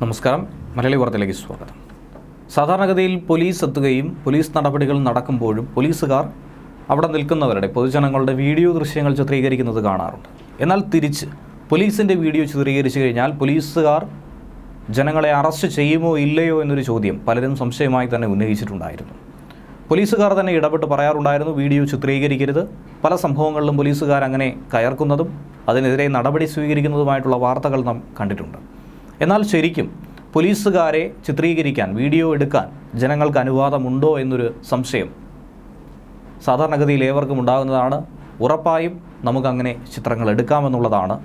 നമസ്കാരം. മലയാളി വാർത്തയിലേക്ക് സ്വാഗതം. സാധാരണഗതിയിൽ പോലീസ് എത്തുകയും പോലീസ് നടപടികൾ നടക്കുമ്പോഴും പോലീസുകാർ അവിടെ നിൽക്കുന്നവരുടെ പൊതുജനങ്ങളുടെ വീഡിയോ ദൃശ്യങ്ങൾ ചിത്രീകരിക്കുന്നത് കാണാറുണ്ട്. എന്നാൽ തിരിച്ച് പോലീസിന്റെ വീഡിയോ ചിത്രീകരിച്ചു കഴിഞ്ഞാൽ പോലീസുകാർ ജനങ്ങളെ അറസ്റ്റ് ചെയ്യുമോ ഇല്ലയോ എന്നൊരു ചോദ്യം പലരും സംശയമായി തന്നെ ഉന്നയിച്ചിട്ടുണ്ടായിരുന്നു. പോലീസുകാർ തന്നെ ഇടപെട്ട് പറയാറുണ്ടായിരുന്നു വീഡിയോ ചിത്രീകരിക്കരുത്. പല സംഭവങ്ങളിലും പോലീസുകാർ അങ്ങനെ കയർക്കുന്നതും അതിനെതിരെ നടപടി സ്വീകരിക്കുന്നതുമായിട്ടുള്ള വാർത്തകൾ നാം കണ്ടിട്ടുണ്ട്. എന്നാൽ ശരിക്കും പോലീസുകാരെ ചിത്രീകരിക്കാൻ വീഡിയോ എടുക്കാൻ ജനങ്ങൾക്ക് അനുവാദമുണ്ടോ എന്നൊരു സംശയം സാധാരണഗതിയിൽ ഏവർക്കും ഉണ്ടാകുന്നതാണ്. ഉറപ്പായും നമുക്കങ്ങനെ ചിത്രങ്ങൾ എടുക്കാമെന്നുള്ളതാണ്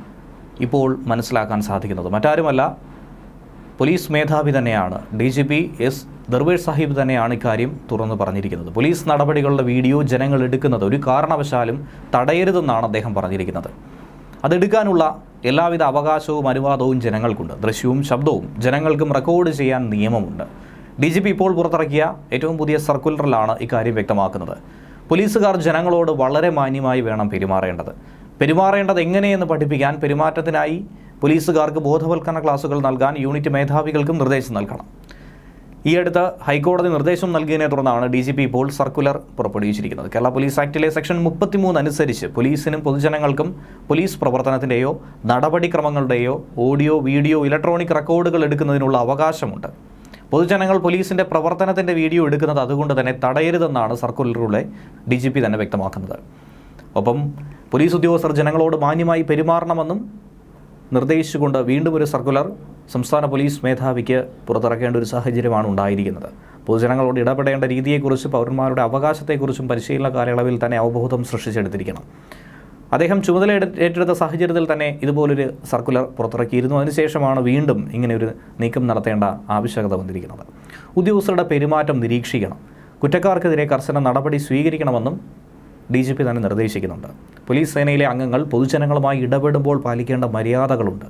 ഇപ്പോൾ മനസ്സിലാക്കാൻ സാധിക്കുന്നത്. മറ്റാരുമല്ല പോലീസ് മേധാവി തന്നെയാണ്. D G P S. Darvesh Saheb തന്നെയാണ് ഇക്കാര്യം തുറന്നു പറഞ്ഞിരിക്കുന്നത്. പോലീസ് നടപടികളുടെ വീഡിയോ ജനങ്ങൾ എടുക്കുന്നത് ഒരു കാരണവശാലും തടയരുതെന്നാണ് അദ്ദേഹം പറഞ്ഞിരിക്കുന്നത്. അതെടുക്കാനുള്ള എല്ലാവിധ അവകാശവും അനുവാദവും ജനങ്ങൾക്കുണ്ട്. ദൃശ്യവും ശബ്ദവും ജനങ്ങൾക്കും റെക്കോർഡ് ചെയ്യാൻ നിയമമുണ്ട്. ഡി ജി പി ഇപ്പോൾ പുറത്തിറക്കിയ ഏറ്റവും പുതിയ സർക്കുലറിലാണ് ഇക്കാര്യം വ്യക്തമാക്കുന്നത്. പോലീസുകാർ ജനങ്ങളോട് വളരെ മാന്യമായി വേണം പെരുമാറേണ്ടത്. പെരുമാറേണ്ടത് എങ്ങനെയെന്ന് പഠിപ്പിക്കാൻ പെരുമാറ്റത്തിനായി പോലീസുകാർക്ക് ബോധവൽക്കരണ ക്ലാസുകൾ നൽകാൻ യൂണിറ്റ് മേധാവികൾക്കും നിർദ്ദേശം നൽകണം. ഈ അടുത്ത് ഹൈക്കോടതി നിർദ്ദേശം നൽകിയതിനെ തുടർന്നാണ് ഡി ജി പി ഇപ്പോൾ സർക്കുലർ പുറപ്പെടുവിച്ചിരിക്കുന്നത്. കേരള പോലീസ് ആക്ടിലെ സെക്ഷൻ മുപ്പത്തിമൂന്ന് അനുസരിച്ച് പോലീസിനും പൊതുജനങ്ങൾക്കും പോലീസ് പ്രവർത്തനത്തിന്റെയോ നടപടിക്രമങ്ങളുടെയോ ഓഡിയോ വീഡിയോ ഇലക്ട്രോണിക് റെക്കോർഡുകൾ എടുക്കുന്നതിനുള്ള അവകാശമുണ്ട്. പൊതുജനങ്ങൾ പോലീസിന്റെ പ്രവർത്തനത്തിന്റെ വീഡിയോ എടുക്കുന്നത് അതുകൊണ്ട് തന്നെ തടയരുതെന്നാണ് സർക്കുലറിലൂടെ ഡി ജി പി തന്നെ വ്യക്തമാക്കുന്നത്. ഒപ്പം പോലീസ് ഉദ്യോഗസ്ഥർ ജനങ്ങളോട് മാന്യമായി പെരുമാറണമെന്നും നിർദ്ദേശിച്ചുകൊണ്ട് വീണ്ടും ഒരു സർക്കുലർ സംസ്ഥാന പോലീസ് മേധാവിക്ക് പുറത്തിറക്കേണ്ട ഒരു സാഹചര്യമാണ് ഉണ്ടായിരിക്കുന്നത്. പൊതുജനങ്ങളോട് ഇടപെടേണ്ട രീതിയെക്കുറിച്ച് പൗരന്മാരുടെ അവകാശത്തെക്കുറിച്ചും പരിശീലന കാലയളവിൽ തന്നെ അവബോധം സൃഷ്ടിച്ചെടുത്തിരിക്കണം. അദ്ദേഹം ചുമതല ഏറ്റെടുത്ത സാഹചര്യത്തിൽ തന്നെ ഇതുപോലൊരു സർക്കുലർ പുറത്തിറക്കിയിരുന്നു. അതിനുശേഷമാണ് വീണ്ടും ഇങ്ങനെ ഒരു നീക്കം നടത്തേണ്ട ആവശ്യകത വന്നിരിക്കുന്നത്. ഉദ്യോഗസ്ഥരുടെ പെരുമാറ്റം നിരീക്ഷിക്കണം. കുറ്റക്കാർക്കെതിരെ കർശന നടപടി സ്വീകരിക്കണമെന്നും ഡി ജി പി തന്നെ നിർദ്ദേശിക്കുന്നുണ്ട്. പോലീസ് സേനയിലെ അംഗങ്ങൾ പൊതുജനങ്ങളുമായി ഇടപെടുമ്പോൾ പാലിക്കേണ്ട മര്യാദകളുണ്ട്.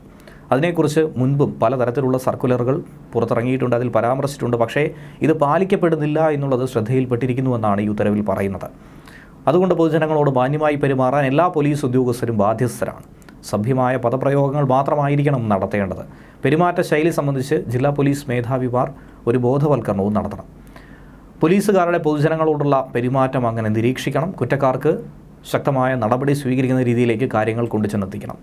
അതിനെക്കുറിച്ച് മുൻപും പലതരത്തിലുള്ള സർക്കുലറുകൾ പുറത്തിറങ്ങിയിട്ടുണ്ട് അതിൽ പരാമർശിച്ചിട്ടുണ്ട്. പക്ഷേ ഇത് പാലിക്കപ്പെടുന്നില്ല എന്നുള്ളത് ശ്രദ്ധയിൽപ്പെട്ടിരിക്കുന്നുവെന്നാണ് ഈ ഉത്തരവിൽ പറയുന്നത്. അതുകൊണ്ട് പൊതുജനങ്ങളോട് മാന്യമായി പെരുമാറാൻ എല്ലാ പോലീസ് ഉദ്യോഗസ്ഥരും ബാധ്യസ്ഥരാണ്. സഭ്യമായ പദപ്രയോഗങ്ങൾ മാത്രമായിരിക്കണം നടത്തേണ്ടത്. പെരുമാറ്റ ശൈലി സംബന്ധിച്ച് ജില്ലാ പോലീസ് മേധാവിമാർ ഒരു ബോധവൽക്കരണവും നടത്തണം. പോലീസുകാരുടെ പൊതുജനങ്ങളോടുള്ള പെരുമാറ്റം അങ്ങനെ നിരീക്ഷിക്കണം. കുറ്റക്കാർക്ക് ശക്തമായ നടപടി സ്വീകരിക്കുന്ന രീതിയിലേക്ക് കാര്യങ്ങൾ കൊണ്ടുചെന്നെത്തിക്കണം.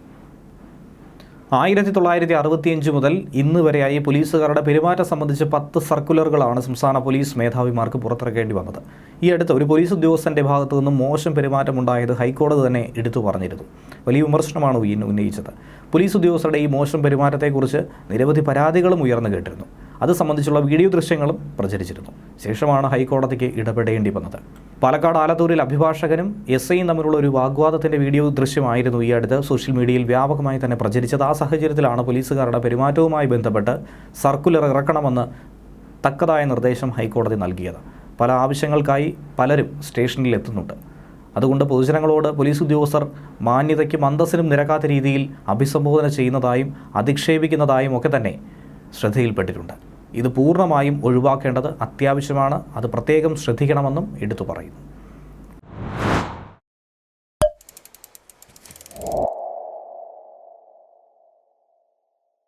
ആയിരത്തി തൊള്ളായിരത്തി അറുപത്തിയഞ്ച് മുതൽ ഇന്ന് വരെയായി പോലീസുകാരുടെ പെരുമാറ്റം സംബന്ധിച്ച് പത്ത് സർക്കുലറുകളാണ് സംസ്ഥാന പോലീസ് മേധാവിമാർക്ക് പുറത്തിറക്കേണ്ടി വന്നത്. ഈ അടുത്ത് ഒരു പോലീസ് ഉദ്യോഗസ്ഥന്റെ ഭാഗത്തു നിന്നും മോശം പെരുമാറ്റമുണ്ടായത് ഹൈക്കോടതി തന്നെ എടുത്തു പറഞ്ഞിരുന്നു. വലിയ വിമർശനമാണ് ഉന്നയിച്ചത്. പോലീസ് ഉദ്യോഗസ്ഥരുടെ ഈ മോശം പെരുമാറ്റത്തെക്കുറിച്ച് നിരവധി പരാതികളും ഉയർന്നു കേട്ടിരുന്നു. അത് സംബന്ധിച്ചുള്ള വീഡിയോ ദൃശ്യങ്ങളും പ്രചരിച്ചിരുന്നു. ശേഷമാണ് ഹൈക്കോടതിക്ക് ഇടപെടേണ്ടി വന്നത്. പാലക്കാട് ആലത്തൂരിൽ അഭിഭാഷകനും എസ് ഐയും തമ്മിലുള്ള ഒരു വാഗ്വാദത്തിന്റെ വീഡിയോ ദൃശ്യമായിരുന്നു ഈ അടുത്ത്. സോഷ്യൽ മീഡിയയിൽ വ്യാപകമായി തന്നെ പ്രചരിച്ചത്. ആ സാഹചര്യത്തിലാണ് പോലീസുകാരുടെ പെരുമാറ്റവുമായി ബന്ധപ്പെട്ട് സർക്കുലർ ഇറക്കണമെന്ന് തക്കതായ നിർദ്ദേശം ഹൈക്കോടതി നൽകിയത്. പല ആവശ്യങ്ങൾക്കായി പലരും സ്റ്റേഷനിൽ എത്തുന്നുണ്ട്. അതുകൊണ്ട് പൊതുജനങ്ങളോട് പോലീസ് ഉദ്യോഗസ്ഥർ മാന്യതയ്ക്കും അന്തസ്സിനും നിരക്കാത്ത രീതിയിൽ അഭിസംബോധന ചെയ്യുന്നതായും അധിക്ഷേപിക്കുന്നതായും ഒക്കെ തന്നെ ശ്രദ്ധയിൽപ്പെട്ടിട്ടുണ്ട്. ഇത് പൂർണമായും ഒഴിവാക്കേണ്ടത് അത്യാവശ്യമാണ്. അത് പ്രത്യേകം ശ്രദ്ധിക്കണമെന്നും എടുത്തു പറയുന്നു.